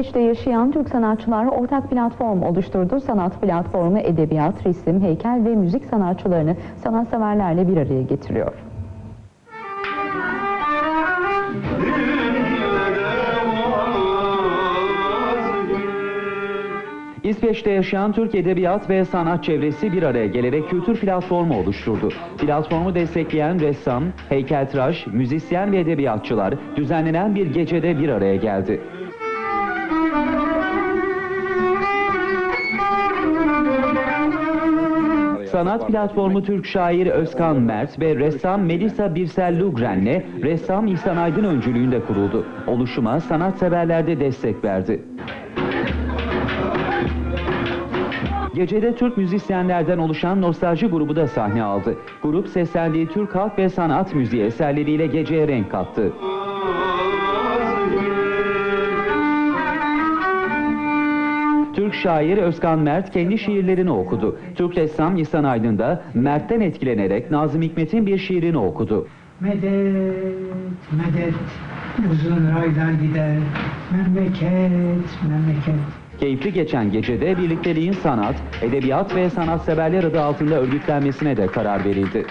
İsveç'te yaşayan Türk sanatçılar ortak platform oluşturdu. Sanat platformu edebiyat, resim, heykel ve müzik sanatçılarını sanatseverlerle bir araya getiriyor. İsveç'te yaşayan Türk edebiyat ve sanat çevresi bir araya gelerek kültür platformu oluşturdu. Platformu destekleyen ressam, heykeltıraş, müzisyen ve edebiyatçılar düzenlenen bir gecede bir araya geldi. Sanat platformu Türk şair Özkan Mert ve ressam Melisa Birsel Lugren'le ressam İhsan Aydın öncülüğünde kuruldu. Oluşuma sanatseverler de destek verdi. Gecede Türk müzisyenlerden oluşan nostalji grubu da sahne aldı. Grup seslendiği Türk halk ve sanat müziği eserleriyle geceye renk kattı. Türk şair Özkan Mert kendi şiirlerini okudu. Türk ressam İhsan Aydın da Mert'ten etkilenerek Nazım Hikmet'in bir şiirini okudu. Medet, medet, uzun raylar gider. Memleket, memleket. Keyifli geçen gecede birlikteliğin sanat, edebiyat ve sanatseverler adı altında örgütlenmesine de karar verildi.